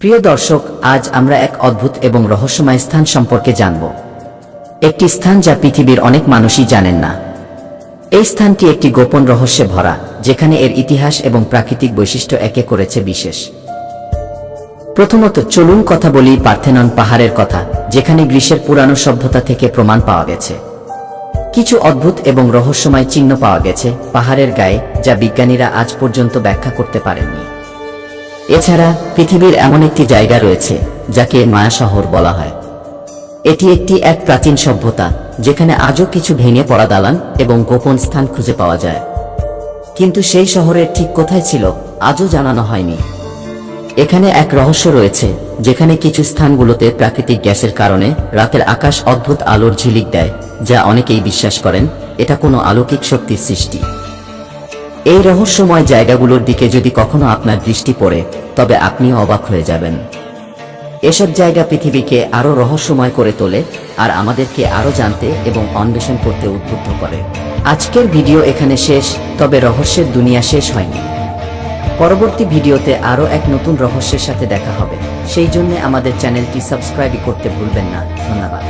প্রিয় দর্শক, আজ আমরা এক অদ্ভুত এবং রহস্যময় স্থান সম্পর্কে জানব। একটি স্থান যা পৃথিবীর অনেক মানুষই জানেন না। এই স্থানটি একটি গোপন রহস্যে ভরা, যেখানে এর ইতিহাস এবং প্রাকৃতিক বৈশিষ্ট্য একে করেছে বিশেষ। প্রথমত চলুন কথা বলি পার্থেনন পাহাড়ের কথা, যেখানে গ্রীষ্মের পুরানো সভ্যতা থেকে প্রমাণ পাওয়া গেছে। কিছু অদ্ভুত এবং রহস্যময় চিহ্ন পাওয়া গেছে পাহাড়ের গায়ে, যা বিজ্ঞানীরা আজ পর্যন্ত ব্যাখ্যা করতে পারেননি। এছাড়া পৃথিবীর এমন একটি জায়গা রয়েছে, যাকে মায়া শহর বলা হয়। এটি একটি এক প্রাচীন সভ্যতা, যেখানে আজও কিছু ভেঙে পড়া দালান এবং গোপন স্থান খুঁজে পাওয়া যায়। কিন্তু সেই শহরের ঠিক কোথায় ছিল, আজও জানানো হয়নি। এখানে এক রহস্য রয়েছে, যেখানে কিছু স্থানগুলোতে প্রাকৃতিক গ্যাসের কারণে রাতের আকাশ অদ্ভুত আলোর ঝিলিক দেয়, যা অনেকেই বিশ্বাস করেন, এটা কোনো আলৌকিক শক্তির সৃষ্টি। এই রহস্যময় জায়গাগুলোর দিকে যদি কখনো আপনার দৃষ্টি পড়ে, তবে আপনিও অবাক হয়ে যাবেন। এসব জায়গা পৃথিবীকে আরও রহস্যময় করে তোলে আর আমাদেরকে আরও জানতে এবং অন্বেষণ করতে উদ্বুদ্ধ করে। আজকের ভিডিও এখানে শেষ, তবে রহস্যের দুনিয়া শেষ হয়নি। পরবর্তী ভিডিওতে আরও এক নতুন রহস্যের সাথে দেখা হবে। সেই জন্য আমাদের চ্যানেলটি সাবস্ক্রাইব করতে ভুলবেন না। ধন্যবাদ।